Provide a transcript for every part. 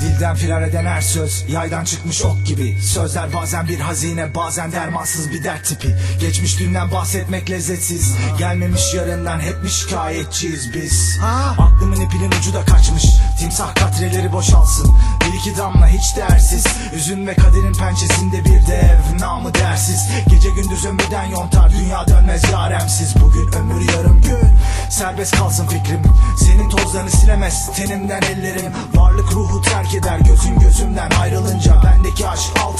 Dilden firar eden her söz Yaydan çıkmış ok gibi. Sözler bazen bir hazine Bazen dermansız bir dert tipi. Geçmiş dünden bahsetmek lezzetsiz. Gelmemiş yarından hep mi şikayetçiyiz biz? Aklımın ipinin ucu da kaçmış. Timsah katreleri boşalsın. Bir iki damla hiç değersiz. Üzün ve kaderin pençesinde bir dev Namı dersiz. Gece gündüz ömürden yontar. Dünya dönmez yaremsiz. Bugün ömür yarım Serbest kalsın fikrim. Senin tozlarını silemez Tenimden ellerim. Varlık ruhu terk eder Gözün gözümden ayrılınca Bendeki aşk altın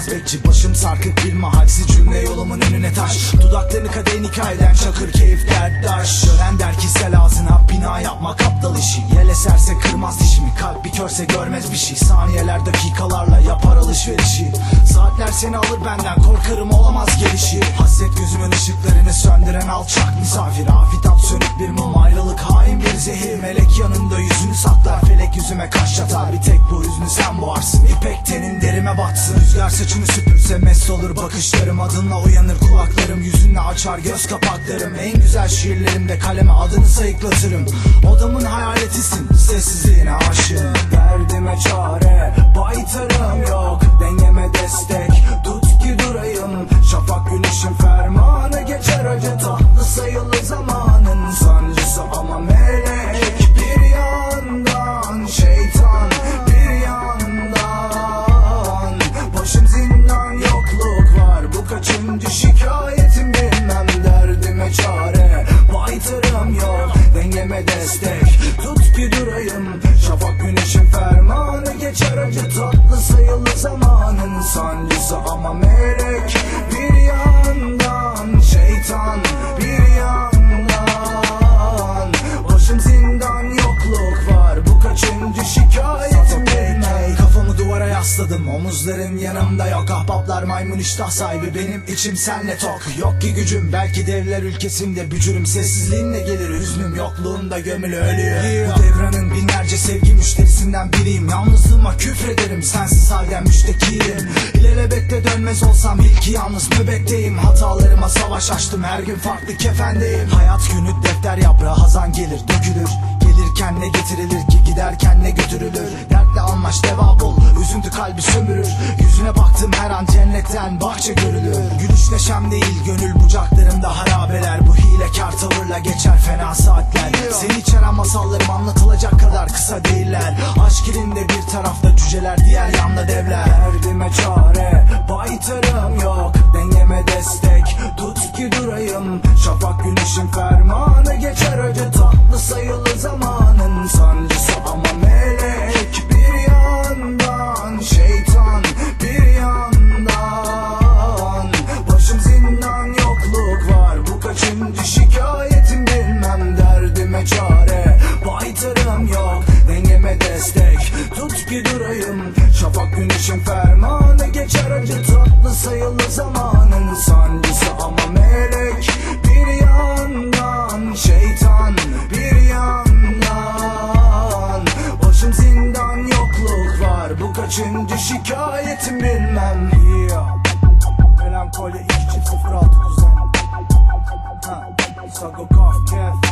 kurnaz bekçi Başım sarkık bir mahalsiz cümle yolumun önüne taş. Dudaklarını kadehin hikayeden Çakır keyif derttaş Gören der ki sel ağzına Bina yapmak aptal işi. Yel eserse kırmaz dişimi Kalp bir körse görmez bir şey. Saniyeler dakikalarla yapar alışverişi. Saatler seni alır benden Korkarım olamaz gelişi. Hasret gözümün ışıklarını söndüren alçak misafir. Afitap sönük bir mum ayrılık yüzüme kaş yatar Bir tek bu hüznü sen boğarsın. İpek tenin derime batsın. Rüzgar saçımı süpürse mest olur bakışlarım. Adınla uyanır kulaklarım. Yüzünle açar göz kapaklarım. En güzel şiirlerimde kaleme adını sayıklatırım. Odamın hayaletisin Sessizliğine aşığım. Derdime çare Baytarım Sancısı ama melek Bir yandan şeytan Bir yandan. Başım zindan yokluk var Bu kaçıncı şikayetim bilmem Kafamı duvara yasladım Omuzların yanımda yok. Ahbaplar maymun iştah sahibi Benim içim senle tok. Yok ki gücüm belki devler ülkesinde bücürüm. Sessizliğinle gelir hüznüm Yokluğunda gömülü ölüyor Bu devranın binlerce sevgi müşterisinden biriyim. Yalnızlığıma küfrederim Sensiz halden müştekiyim Dönmez olsam bil ki yalnız nöbetteyim. Hatalarıma savaş açtım her gün farklı kefendeyim. Hayat günü defter yaprağı hazan gelir dökülür. Gelirken ne getirilir ki giderken ne götürülür? Dertle almaş deva bul üzüntü kalbi sömürür. Yüzüne baktım her an cennetten bahçe görülür. Gülüş neşem değil gönül bucaklarımda harabeler. Bu hilekar tavırla geçer fena saatler. Seni içeren masallarım anlatılacak kadar kısa değiller. Aşk ilinde bir tarafta cüceler diğer yanda devler. Derdime çare baytarım yok. Dengeme destek tut ki durayım. Şafak güneşin fermanı geçer. Acı tatlı sayılı bir durayım. Şafak güneşin fermanı geçer acı tatlı sayılı zamanın sancısı. Ama melek bir yandan şeytan bir yandan. Başım zindan yokluk var. Bu kaçıncı şikayetim bilmem. Melankoli iki çift sıfır altı kuzen. Sago kaf kef.